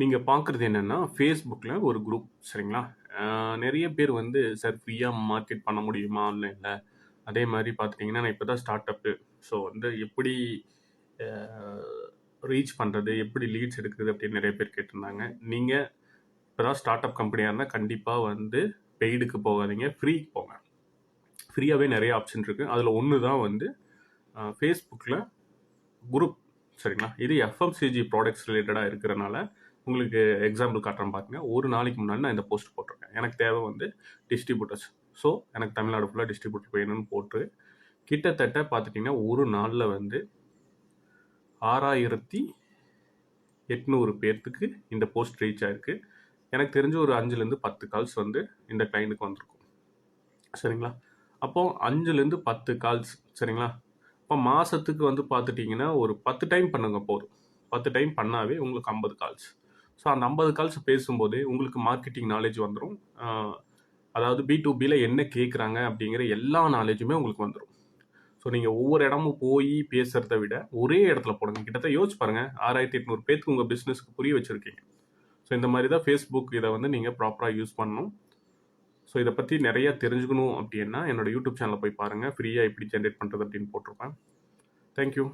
நீங்கள் பார்க்குறது என்னென்னா ஃபேஸ்புக்கில் ஒரு குரூப் சரிங்களா? நிறைய பேர் வந்து சார் ஃப்ரீயாக மார்க்கெட் பண்ண முடியுமா? ஆன்லைனில் அதே மாதிரி பார்த்துட்டிங்கன்னா நான் இப்போ தான் ஸ்டார்ட் அப்பு ஸோ வந்து எப்படி ரீச் பண்ணுறது எப்படி லீட்ஸ் எடுக்கிறது அப்படின்னு நிறைய பேர் கேட்டிருந்தாங்க. நீங்கள் இப்போ தான் ஸ்டார்ட் அப் கம்பெனியாக இருந்தால் கண்டிப்பாக வந்து பெய்டுக்கு போகாதீங்க ஃப்ரீக்கு போங்க. ஃப்ரீயாகவே நிறைய ஆப்ஷன் இருக்குது அதில் ஒன்று தான் வந்து ஃபேஸ்புக்கில் குரூப் சரிங்களா? இது எஃப்எம்சிஜி ப்ராடக்ட்ஸ் ரிலேட்டடாக இருக்கிறனால உங்களுக்கு எக்ஸாம்பிள் காட்டுறேன் பாருங்க. ஒரு நாளைக்கு முன்னாடி நான் இந்த போஸ்ட் போட்டிருக்கேன். எனக்கு தேவை வந்து டிஸ்ட்ரிபியூட்டர்ஸ் ஸோ எனக்கு தமிழ்நாடு ஃபுல்லாக டிஸ்ட்ரிபியூட்டர் வேணும்னு போட்டு கிட்டத்தட்ட பார்த்துட்டிங்கன்னா ஒரு நாளில் வந்து ஆறாயிரத்தி எட்நூறு பேர்த்துக்கு இந்த போஸ்ட் ரீச் ஆயிருக்கு. எனக்கு தெரிஞ்ச ஒரு அஞ்சுலேருந்து பத்து கால்ஸ் வந்து இந்த கிளைண்ட்டுக்கு வந்திருக்கும். சரிங்களா? அப்போ அஞ்சுலேருந்து பத்து கால்ஸ் சரிங்களா? இப்போ மாதத்துக்கு வந்து பார்த்துட்டிங்கன்னா ஒரு பத்து டைம் பண்ணுங்க போதும். பத்து டைம் பண்ணாவே உங்களுக்கு ஐம்பது கால்ஸ் ஸோ அந்த ஐம்பது கால்ஸ் பேசும்போது உங்களுக்கு மார்க்கெட்டிங் நாலேஜ் வந்துடும் அதாவது பி டு பியில் என்ன கேட்குறாங்க அப்படிங்கிற எல்லா நாலேஜுமே உங்களுக்கு வந்துடும் ஸோ நீங்கள் ஒவ்வொரு இடமும் போய் பேசுகிறத விட ஒரே இடத்துல போடுங்க. கிட்டத்தட்ட யோசிச்சு பாருங்கள் ஆறாயிரத்தி எட்நூறு பேருக்கு உங்கள் பிஸ்னஸ்க்கு புரிய வச்சுருக்கீங்க. ஸோ இந்த மாதிரி தான் ஃபேஸ்புக் இதை வந்து நீங்கள் ப்ராப்பராக யூஸ் பண்ணணும். ஸோ இதை பற்றி நிறையா தெரிஞ்சுக்கணும் அப்படின்னா என்னோடய யூடியூப் சேனலை போய் பாருங்கள் ஃப்ரீயாக எப்படி ஜென்ரேட் பண்ணுறது அப்படின்னு போட்டிருப்பேன். தேங்க்யூ